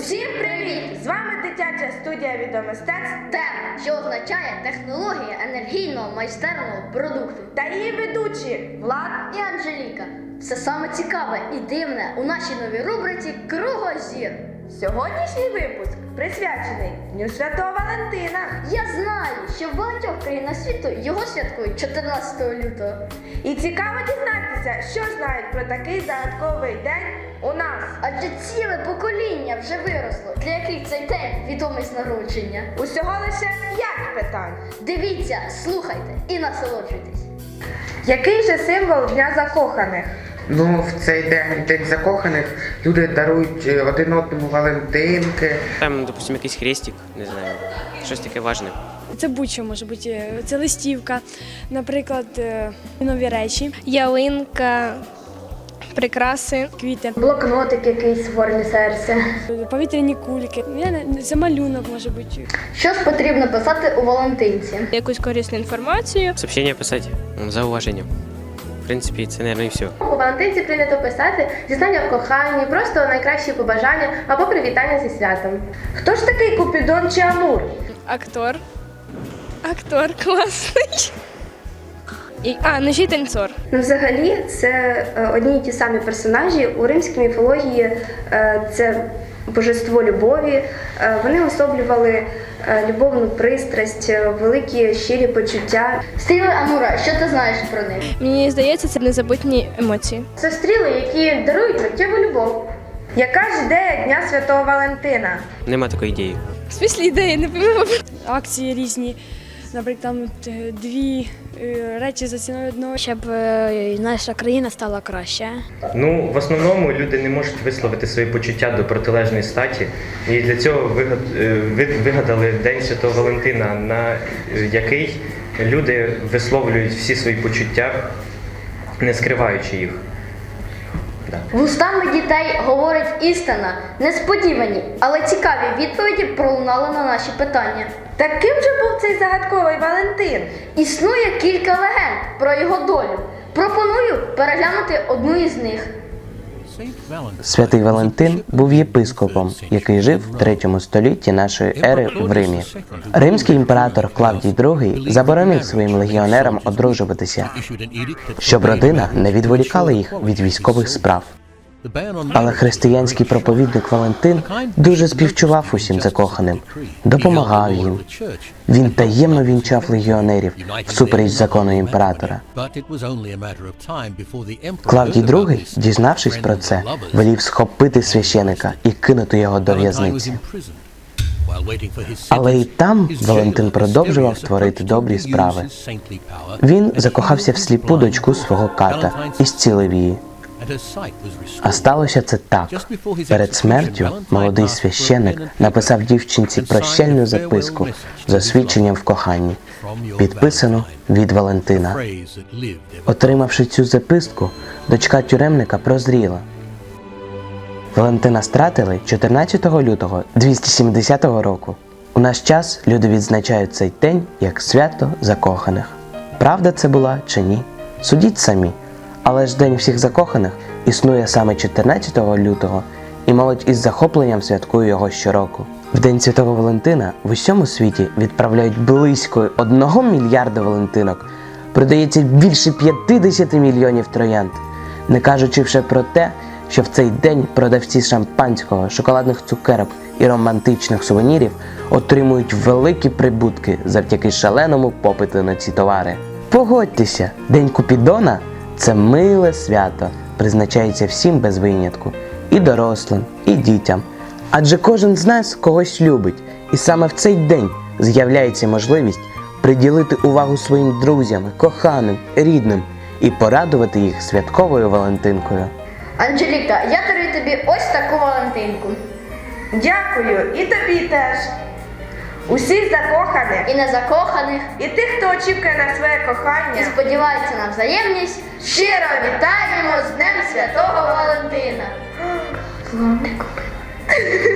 Усім привіт! З вами дитяча студія відомостецтв ТЕМ, що означає технологія енергійного майстерного продукту. та її ведучі Влад. І Анжеліка. Все саме цікаве і дивне у нашій новій рубриці Кругозір. Сьогоднішній випуск присвячений Дню Святого Валентина. Я знаю, що в багатьох країнах світу його святкують 14 лютого. І цікаво дізнатися, що знають про такий загадковий день у нас. Адже ціле покоління вже виросло, для яких цей день відомий з народження. Усього лише 5 питань. Дивіться, слухайте і насолоджуйтесь. Який же символ Дня закоханих? Ну, в цей день, день закоханих, люди дарують е, один одному Валентинки. Там, допустим, якийсь хрестик, не знаю, щось таке важне. Це будь-що може бути. Е, Це листівка, наприклад, е, нові речі, ялинка, прикраси. квіти, Блокнотик якийсь створений серце. повітряні кульки. Я не це малюнок може бути. Що ж потрібно писати у Валентинці? Якусь корисну інформацію. Сообщення писати м, за уваженням. В принципі, це, мабуть, і все. У Валентинці прийнято писати зізнання в коханні, просто найкращі побажання або привітання зі святом. Хто ж такий Купідон чи Амур? Актор. Актор класний. І, а, ну ще й танцор. Ну, взагалі, це е, одні й ті самі персонажі у римській міфології. е, Це божество любові. Е, Вони особлювали е, любовну пристрасть, е, великі щирі почуття. Стріли Амура, що ти знаєш про них? Мені здається, це незабутні емоції. Це стріли, які дарують миттєву любов. Яка ж ідея Дня Святого Валентина? Нема такої ідеї. В смислі ідеї, не пойму. Акції різні, наприклад, там е, дві е, речі за ціною одного. щоб е, наша країна стала краще. Ну, в основному люди не можуть висловити свої почуття до протилежної статі, і для цього вигад- ви- вигадали День Святого Валентина, на який люди висловлюють всі свої почуття, не скриваючи їх. Вустами дітей говорить істина, несподівані, але цікаві відповіді пролунали на наші питання. Так ким же був цей загадковий Валентин? Існує кілька легенд про його долю. Пропоную переглянути одну із них. Святий Валентин був єпископом, який жив в 3 столітті нашої ери в Римі. Римський імператор Клавдій II заборонив своїм легіонерам одружуватися, щоб родина не відволікала їх від військових справ. Але християнський проповідник Валентин дуже співчував усім закоханим, допомагав їм. Він таємно вінчав легіонерів всупереч закону імператора. Клавдій II, дізнавшись про це, велів схопити священика і кинути його до в'язниці. Але і там Валентин продовжував творити добрі справи. Він закохався в сліпу дочку свого ката і зцілив її. А сталося це так. Перед смертю молодий священик написав дівчинці прощальну записку з освідченням в коханні, підписану від Валентина. Отримавши цю записку, дочка тюремника прозріла. Валентина стратили 14 лютого 270 року. У наш час люди відзначають цей день як свято закоханих. Правда це була чи ні? Судіть самі. Але ж День всіх закоханих існує саме 14 лютого, і молодь із захопленням святкує його щороку. В День Святого Валентина в усьому світі відправляють близько 1 мільярда валентинок. Продається більше 50 мільйонів троянд. Не кажучи вже про те, що в цей день продавці шампанського, шоколадних цукерок і романтичних сувенірів отримують великі прибутки завдяки шаленому попиту на ці товари. Погодьтеся, День Купідона це миле свято, призначається всім без винятку, і дорослим, і дітям. Адже кожен з нас когось любить, і саме в цей день з'являється можливість приділити увагу своїм друзям, коханим, рідним і порадувати їх святковою Валентинкою. Анжеліка, я дарую тобі ось таку Валентинку. Дякую, і тобі теж. Усіх закоханих І незакоханих, і тих, хто очікує на своє кохання і сподівається на взаємність, щиро вітаємо з Днем Святого Валентина. Купити?